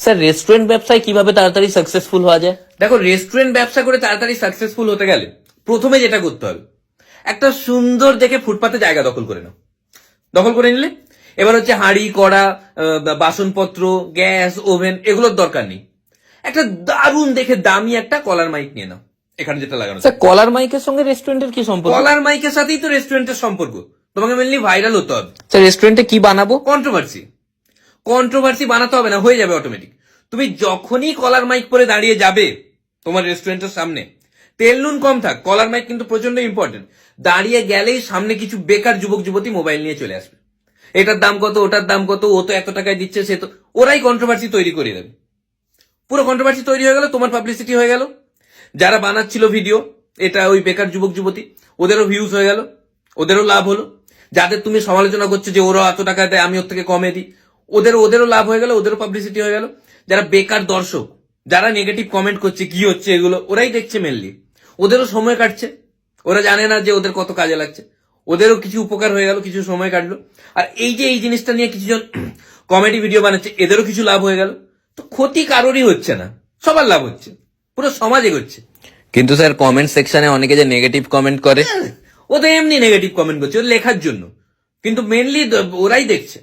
Sir restaurant ব্যবসায় কীভাবে তাড়াতাড়ি সাকসেসফুল হওয়া যায়? দেখো রেস্টুরেন্ট ব্যবসা করে তাড়াতাড়ি সাকসেসফুল হতে গেলে প্রথমে যেটা করতে হবে একটা সুন্দর দেখে ফুটপাতে জায়গা দখল করে নাও। দখল করে নিলে? এবার হচ্ছে হাঁড়ি কড়া বাসনপত্র গ্যাস ওভেন এগুলোর দরকার নেই। একটা দারুণ দেখে দামি একটা কলার মাইক নিয়ে নাও এখানে যেটা লাগানো স্যার কলার মাইকের সঙ্গে রেস্টুরেন্টের কি সম্পর্ক? কলার মাইকের সাথেই তো রেস্টুরেন্টের সম্পর্ক। তোমাকে মেনলি ভাইরাল হতে হবে। স্যার রেস্টুরেন্টে কি বানাবো? কন্ট্রোভার্সি কন্ট্রোভার্সি বানাতে হবে না, হয়ে যাবে অটোমেটিক তুমি যখনই কলার মাইক পরে দাঁড়িয়ে যাবে তোমার রেস্টুরেন্টের সামনে, তেল নুন কম থাক, কলার মাইক কিন্তু প্রচণ্ড ইম্পর্টেন্ট দাঁড়িয়ে গেলেই সামনে কিছু বেকার যুবক, যুবতী মোবাইল নিয়ে চলে আসবে। এটার দাম কত, ওটার দাম কত, ও তো এত টাকায় দিচ্ছে, সে তো, ওরাই কন্ট্রোভার্সি তৈরি করে দেবে। পুরো কন্ট্রোভার্সি তৈরি হয়ে গেল, তোমার পাবলিসিটি হয়ে গেল। যারা বানাচ্ছিল ভিডিও এটা ওই বেকার যুবক, যুবতী, ওদেরও ভিউজ হয়ে গেল, ওদেরও লাভ হলো। যাদের তুমি সমালোচনা করছ যে ওরা এত টাকা দেয়, আমি ওর থেকে কমে দিই ওদেরও ওদেরও লাভ হয়ে গেল ওদেরও পাবলিসিটি হয়ে গেল। যারা বেকার দর্শক যারা নেগেটিভ কমেন্ট করছে কি হচ্ছে এগুলো ওরাই দেখছে মেনলি ওদেরও সময় কাটছে। ওরা জানে না যে ওদের কত কাজে লাগছে। ওদেরও কিছু উপকার হয়ে গেল কিছু সময় কাটলো। আর এই যে এই জিনিসটা নিয়ে কিছুজন কমেডি ভিডিও বানাচ্ছে এদেরও কিছু লাভ হয়ে গেল। তো ক্ষতি কারোরই হচ্ছে না। সবার লাভ হচ্ছে। পুরো সমাজ এগোচ্ছে কিন্তু স্যার কমেন্ট সেকশনে অনেকে যে নেগেটিভ কমেন্ট করে। ও তো এমনি নেগেটিভ কমেন্ট করছে ওর লেখার জন্য। কিন্তু মেনলি ওরাই দেখছে।